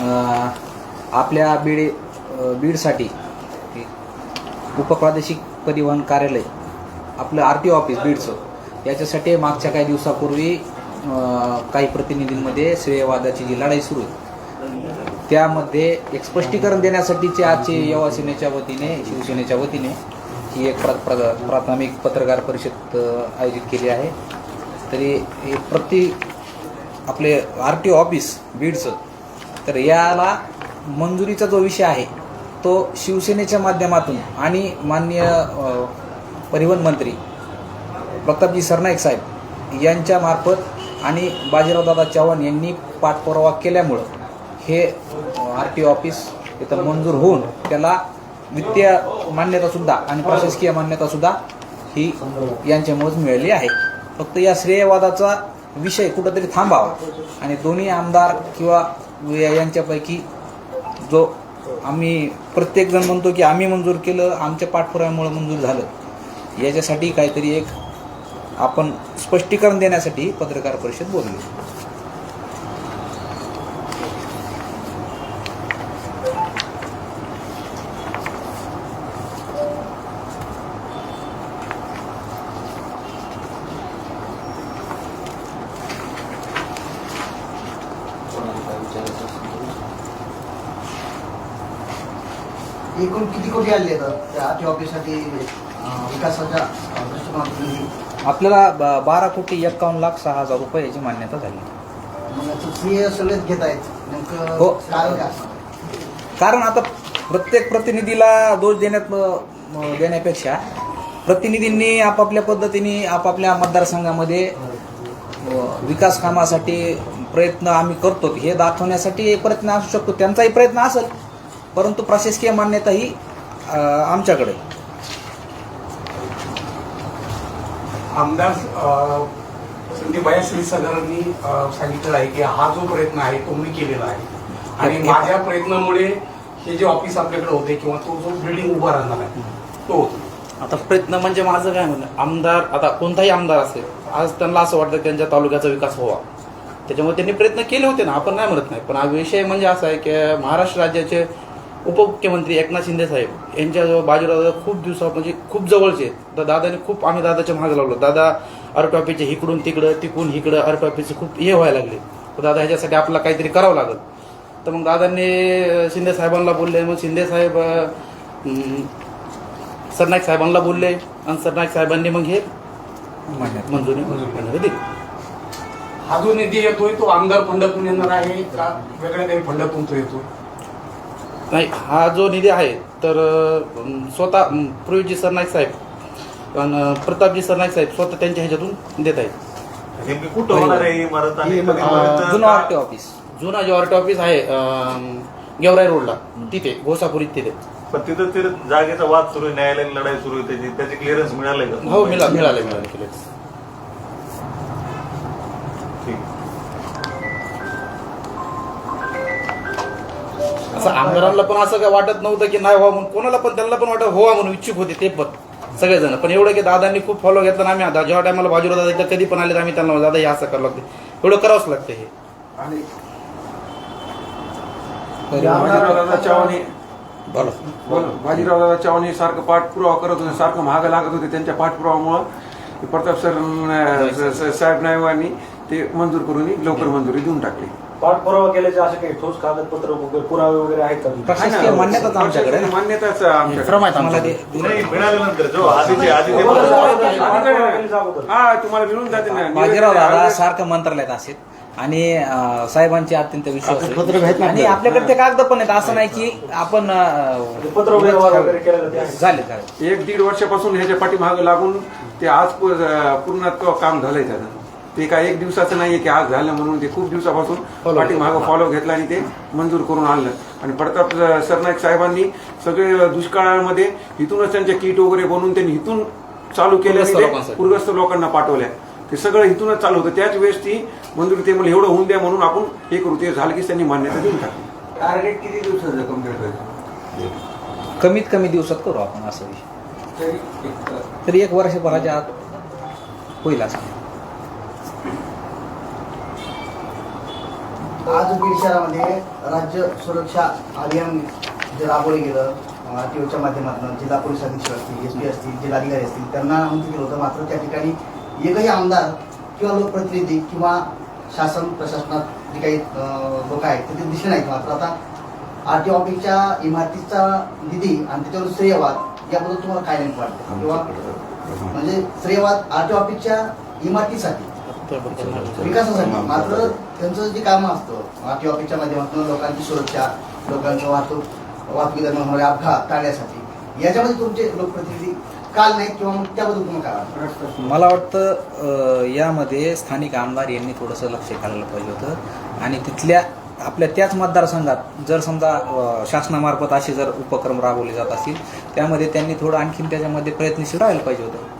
आपल्या बीड बीडसाठी उपप्रादेशिक परिवहन कार्यालय आपलं आर टी ऑफिस बीडचं याच्यासाठी मागच्या काही दिवसापूर्वी काही प्रतिनिधींमध्ये श्रेयवादाची जी लढाई सुरू आहे त्यामध्ये एक स्पष्टीकरण देण्यासाठीचे आजचे युवा सेनेच्या वतीने शिवसेनेच्या वतीने ही एक प्र प्राथमिक पत्रकार परिषद आयोजित केली आहे. तरी हे प्रति आपले आर टी ऑफिस बीडचं तर याला मंजुरीचा जो विषय आहे तो शिवसेनेच्या माध्यमातून आणि माननीय परिवहन मंत्री प्रतापजी सरनाईक साहेब यांच्यामार्फत आणि बाजीरावदादा चव्हाण यांनी पाठपुरावा केल्यामुळं हे आर टी ऑफिस इथं मंजूर होऊन त्याला वित्तीय मान्यतासुद्धा आणि प्रशासकीय मान्यतासुद्धा ही यांच्यामुळेच मिळाली आहे. फक्त या श्रेयवादाचा विषय कुठंतरी थांबावा आणि दोन्ही आमदार किंवा यांच्यापैकी जो आम्ही प्रत्येकजण म्हणतो की आम्ही मंजूर केलं आमच्या पाठपुराव्यामुळे मंजूर झालं. याच्यासाठी काहीतरी एक आपण स्पष्टीकरण देण्यासाठी पत्रकार परिषद बोलली. एकूण किती कोटी आले ऑफिससाठी विकासाच्या दृष्टिकोनातून? आपल्याला ब- बारा कोटी एक्कावन्न लाख सहा हजार रुपये याची मान्यता झाली मग याचं श्रेय सगळेच घेत आहेत नेमकं हो. कारण काय असणार? कारण आता प्रत्येक प्रतिनिधीला दोष देण्यात म- देण्यापेक्षा प्रतिनिधींनी आपापल्या पद्धतीने आपापल्या मतदारसंघामध्ये अ, विकास कामासाठी प्रयत्न आम्ही करतो हे दाखवण्यासाठी प्रयत्न असू शकतो त्यांचाही प्रयत्न असेल परंतु प्रशासकीय मान्यता ही आमच्याकडे. आमदार संदीपबाई श्रीसागरांनी अ, सांगितलेलं आहे की हा जो प्रयत्न आहे तो मी केलेला आहे. आणि माझ्या प्रयत्नामुळे हे जे ऑफिस आपल्याकडे होते किंवा तो जो बिल्डिंग उभा राहणार आहे तो होतो. आता प्रयत्न म्हणजे माझं काय म्हणणं? आमदार आता कोणताही आमदार असेल आज त्यांना असं वाटतं त्यांच्या तालुक्याचा विकास व्हावा. त्याच्यामुळे त्यांनी प्रयत्न केले होते ना आपण नाही म्हणत नाही. पण हा विषय म्हणजे असा आहे की महाराष्ट्र राज्याचे उपमुख्यमंत्री एकनाथ शिंदे साहेब यांच्याजवळ बाजूला दादा खूप दिवसा म्हणजे खूप जवळचे आहेत. तर दादाने खूप आम्ही दादाच्या मागे लावलो. दादा अर्टॉपीचे इकडून तिकडं तिकडून इकडं अर्टॉपीचे खूप हे व्हायला लागले. तर दादा ह्याच्यासाठी आपल्याला काहीतरी करावं लागेल. तर मग दादांनी शिंदे साहेबांना बोलले. मग शिंदे साहेब सरनाईक साहेबांना बोलले. आणि सरनाईक साहेबांनी मग हे मंजुरी मंजुरी दिली. हा जो निधी येतोय तो आमदार फंडातून येणार आहे का? वेगळ्या काही फंडातून तो येतो नाही हा जो निधी आहे तर स्वतः अं, पूर्वीजी सरनाईक साहेब आणि प्रतापजी सरनाईक साहेब स्वतः त्यांच्या ह्याच्यातून देत आहेत. नेमकी कुठं होणार आहे ही इमारत आणि ही, कधी अ, पर्यंत जुनं आर टी ऑफिस. जुना जो आर्ट ऑफिस आहे अं, गेवराई रोडला तिथे घोसापुरीत तिथे. पण तिथं ते जागेचा वाद सुरू आहे न्यायालयीन लढाई सुरू आहे त्याची त्याचे क्लिअरन्स मिळालंय का? हो मिळाले मिळाले मिळाले केले असं आमदारांना पण असं काय वाटत नव्हतं की नाही व्हावं म्हणून. कोणाला पण त्यांना पण वाटत व्हावं म्हणून इच्छुक होते ते पण सगळेजण. पण एवढं की दादांनी खूप फॉलो घेतला आणि आम्ही आता जेव्हा टायमाला बाजूला दादा इथं कधी पण आले तर आम्ही त्यांना दादा हे असं करावं लागते. एवढं करावंच लागतं हे. आणि बाजीरावदादा चव्हाण हे- बोला. बोला. बाजीरावदादा चव्हाण सारखं पाठपुरावा करत होते सारखं महाग लागत होते त्यांच्या पाठपुरावामुळं. प्रताप सर साहेब नायवांनी ते मंजूर करून लवकर मंजुरी देऊन टाकली. पाठपुरावा केल्याचे असे काही ठोस कागदपत्र वगैरे पुरावे वगैरे आहेत का? प्रशासकीय मान्यताच आमच्याकडे आहे ना. मान्यताच आमच्याकडे. मला ते नाही मिळाल्यानंतर जो आधीचे आधी ते हा तुम्हाला मिळून जाते ना. बाजीराव दादा सारखं मंत्रालयात असेल. आणि अं, साहेबांचे अत्यंत विश्वास आहे. आहेत आणि आपल्याकडे ते कागद पण आहेत. असं नाही की आपण अं, पत्र व्यवहार वगैरे केलेलं ते आहे. झाले झाले. एक दीड वर्षापासून ह्याच्या पाठीमागं लागून ते आज पू- पूर्णत्व काम झालंय त्याचं. ते काय एक दिवसाचं नाहीये की आज झालं म्हणून ते खूप दिवसापासून पाठीमागं फॉलो घेतला आणि ते मंजूर करून आणलं. आणि प्रताप सरनाईक साहेबांनी सगळे दुष्काळामध्ये इथूनच त्यांचे किट वगैरे बनवून त्यांनी इथून चालू केले पूरग्रस्त आणि ते लोकांसाठी. पूरग्रस्त लोकांना पाठवल्या. ते सगळं इथूनच चालू होतं. त्याच वेळेस ती मंजुरी ते म्हणजे एवढं होऊन द्या म्हणून आपण हे करू. ते झालं की त्यांनी मान्यता देऊन टाकली. टार्गेट किती दिवसाचं कंप्लीट कमीत कमी दिवसात करू आपण असं. विषय तरी एक- तरी एक वर्षभराच्या आत होईल असं. आज बीड शहरामध्ये राज्य सुरक्षा अभियान जे राबवलं गेलं आरटीओच्या माध्यमातून जिल्हा पोलीस अधीक्षक असतील एस पी असतील जिल्हाधिकारी असतील त्यांना आमंत्रित केलं होतं. मात्र त्या ठिकाणी एकही आमदार किंवा लोकप्रतिनिधी किंवा शासन प्रशासनात जे काही लोक आहेत ते दिसले नाहीत. मात्र आता आर टी ऑफिसच्या इमारतीचा निधी आणि त्याच्यावर श्रेयवाद याबद्दल तुम्हाला काय नेमकं वाटतं? किंवा म्हणजे श्रेयवाद आर टी ऑफिसच्या इमारतीसाठी विकासासाठी मात्र त्यांचं जे काम असतं टी ऑफिसच्या माध्यमातून लोकांची सुरक्षा लोकांचं वाहतूक वाहतुकी दरम्यान होणारे अपघात टाळण्यासाठी. याच्यामध्ये तुमचे लोकप्रतिनिधी काल नाहीत किंवा मग त्याबद्दल काय मला वाटतं यामध्ये स्थानिक आमदार यांनी थोडंसं लक्ष घालायला पाहिजे होतं. आणि तिथल्या आपल्या त्याच मतदारसंघात जर समजा शासनामार्फत असे जर उपक्रम राबवले जात असतील त्यामध्ये त्यांनी थोडं आणखीन त्याच्यामध्ये प्रयत्नशील राहायला पाहिजे होतं.